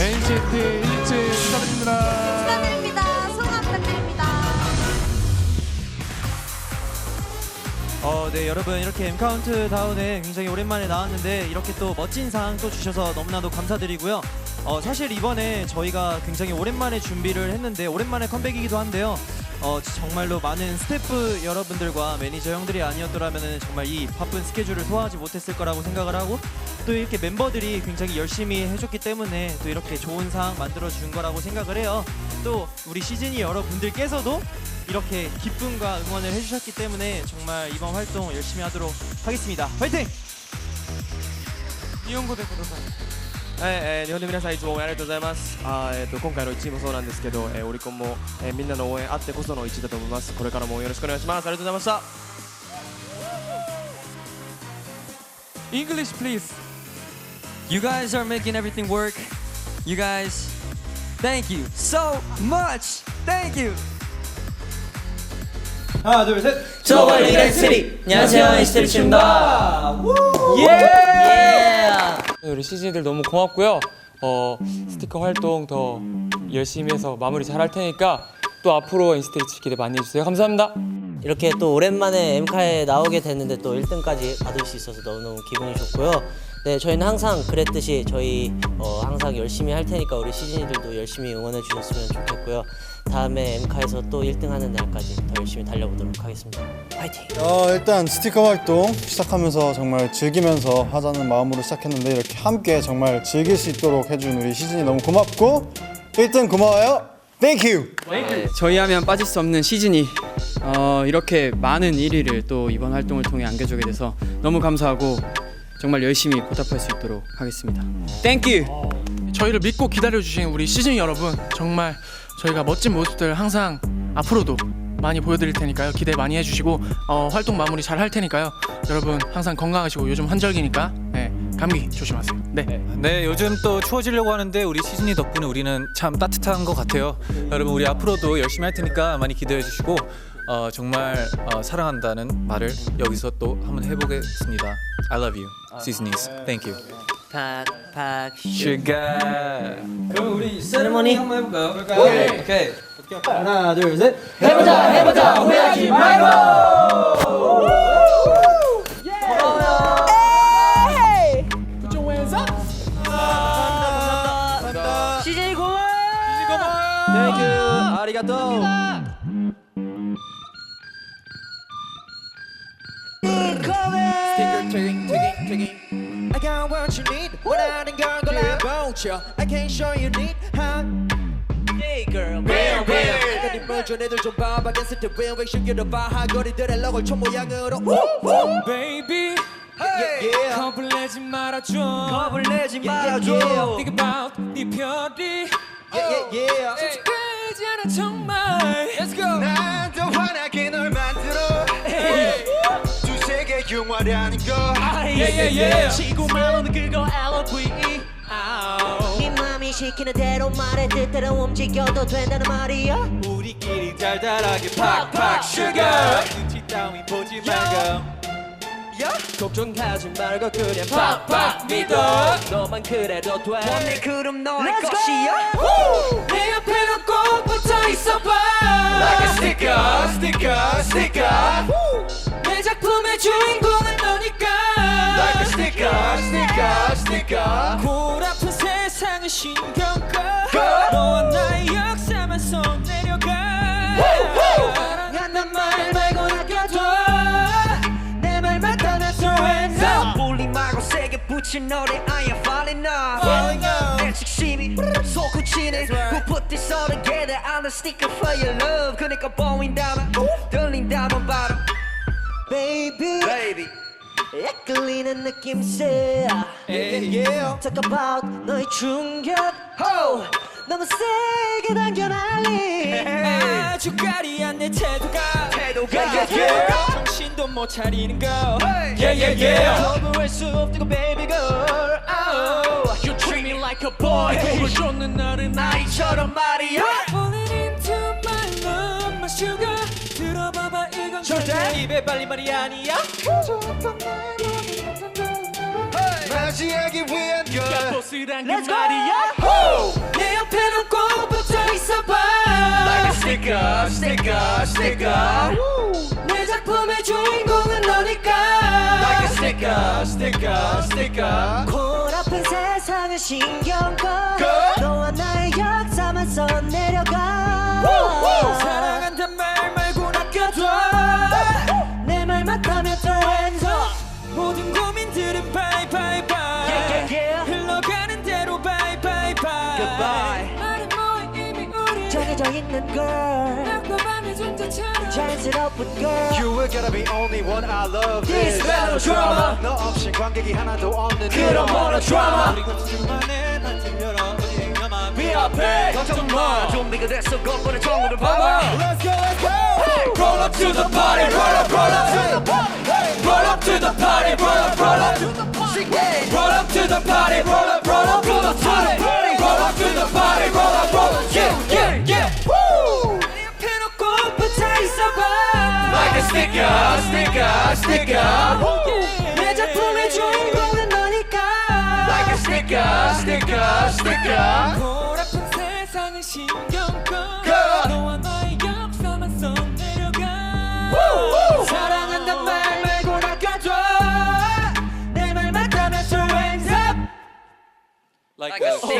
NCT 1층 축하드립니다. 축하드립니다. 소감 부탁드립니다. 어, 네 여러분 이렇게 M 카운트 다운에 굉장히 오랜만에 나왔는데 이렇게 또 멋진 상 또 주셔서 너무나도 감사드리고요. 어, 사실 이번에 저희가 굉장히 오랜만에 준비를 했는데 오랜만에 컴백이기도 한데요. 어, 정말로 많은 스태프 여러분들과 매니저 형들이 아니었더라면 정말 이 바쁜 스케줄을 소화하지 못했을 거라고 생각을 하고 또 이렇게 멤버들이 굉장히 열심히 해줬기 때문에 또 이렇게 좋은 상 만들어 준 거라고 생각을 해요. 또 우리 시즌이 여러분들께서도 이렇게 기쁨과 응원을 해주셨기 때문에 정말 이번 활동 열심히 하도록 하겠습니다. 화이팅! 이용고 대표로 はい、えー日本の皆さんいつも応援ありがとうございます。あーえーと今回の1位もそうなんですけど、えーオリコンも、えーみんなの応援あってこその1位だと思います。これからもよろしくお願いします。ありがとうございました。 English please. You guys are making everything work. You guys, thank you so much. Thank you. 하나 둘 셋! 저걸 이렉스리 안녕하세요 이스테리치입니다 예! 우리 시즌이들 너무 고맙고요. 어, 스티커 활동 더 열심히 해서 마무리 잘 할 테니까 또 앞으로 인스테이치 기대 많이 해주세요. 감사합니다. 이렇게 또 오랜만에 엠카에 나오게 됐는데 또 1등까지 받을 수 있어서 너무너무 기분이 좋고요 네 저희는 항상 그랬듯이 저희 어, 항상 열심히 할 테니까 우리 시즌이들도 열심히 응원해 주셨으면 좋겠고요 다음에 엠카에서 또 1등 하는 날까지 더 열심히 달려보도록 하겠습니다 화이팅! 어, 일단 스티커 활동 시작하면서 정말 즐기면서 하자는 마음으로 시작했는데 이렇게 함께 정말 즐길 수 있도록 해준 우리 시즌이 너무 고맙고 1등 고마워요. Thank you. 저희 하면 빠질 수 없는 시즌이 어, 이렇게 많은 1위를 또 이번 활동을 통해 안겨주게 돼서 너무 감사하고 정말 열심히 보답할 수 있도록 하겠습니다. 땡큐! 저희를 믿고 기다려 주신 우리 시즌 여러분 정말 저희가 멋진 모습들 항상 앞으로도 많이 보여드릴 테니까요 기대 많이 해주시고 어, 활동 마무리 잘 할 테니까요 여러분 항상 건강하시고 요즘 환절기니까 네, 감기 조심하세요 네. 네, 요즘 또 추워지려고 하는데 우리 시즌이 덕분에 우리는 참 따뜻한 것 같아요. 여러분 우리 앞으로도 열심히 할 테니까 많이 기대해 주시고 어, 정말 어, 사랑한다는 말을 여기서 또 한번 해보겠습니다. I love you, seasonings. Thank you. 팍팍 Sugar. 그럼 우리 세레머니 한번 해볼까요? 오케이. 오케이. 하나 둘 셋! 해보자 해보자 후회하지 말고 Sticker tagging, tagging, tagging. I got what you need. 원하는 걸 골라보죠. I can show you need. huh? Hey girl, bam bam. 내가 먼저 애들 좀 봐봐. Against the wind, make sure you the vibe. 거리들의 럭을 총 모양으로. Baby, Yeah, yeah. 겁을 내지 말아줘. 겁을 내지 말아줘. 말아줘. Think about 네 별이 Yeah, yeah, yeah. 되지 않아 정말. Yeah, yeah, yeah. 지구만 오는 그거 LOVE 네 맘이 시키는 대로 말해 뜻대로 움직여도 된다는 말이야 우리끼리 달달하게 팍팍 슈가 눈치 따위 보지 말고 걱정하지 말고 그냥 팍팍 믿어. 너만 그래도 돼. 내 구름 너의 것이야. 내 옆에는 꼭 붙어 있어봐. Like a sticker, sticker, sticker. 내 작품의 주인공은 너니까. Like a sticker, sticker, sticker. 골 아픈 세상을 신경 꺼. 꺼. 너와 나의 역사만 손 내려가. 사랑한단 말 말고 느껴줘. 내 말만 따라서 hands up. 말고 세게 붙인 노래 I am falling off. Falling off. 내 sik심이 솟구치네. Who put this all together? I'm the sticker for your love. 그니까 보인다면 들린다면 바로 Baby baby. 끌리는 느낌새 Yeah, yeah. Talk about 너의 충격 oh, 너무 세게 당겨 날리 아주 까리한 내 태도가. 태도가 Yeah, yeah, yeah. 정신도 못 차리는 거. Yeah, yeah, yeah. 거부할 수 없다고 baby girl. Oh, You treat me like a boy. 꿈을 쫓는 나를 나이처럼 말이야. Falling into my love, my sugar. 이건 절대 입에 빨리 말이 아니야? 맞이하기 위한 걸. Let's go! 말이야. Oh, 펜은 꼭 붙어 있어봐. Like a sticker, sticker, sticker. 내 작품의 주인공은 너니까. Like a sticker, sticker, sticker. 코앞은 세상을 신경 꺼. 너와 나의 역사만 써내려가. 사랑한단 말 있는 girl 자연스러운 girl You will gotta be only one I love This melodrama. 너 없이 관객이 하나도 없는 그런 monodrama. 네 앞에 걱정 마 좀비가 됐어 건물의 정문을 봐봐 Let's go let's go Roll up to the party roll up roll up to the party Roll up to the party roll up roll up Roll up to the party roll up roll up to the party Roll up to the sticker sticker 내 작품의 주인공은 너니까 Like a sticker sticker sticker 고라픈 세상을 신경 꺼 너와 나의 역사만 써 내려가 사랑한단 말 말고 아껴줘 내말 맞다면 so hands up Like a sticker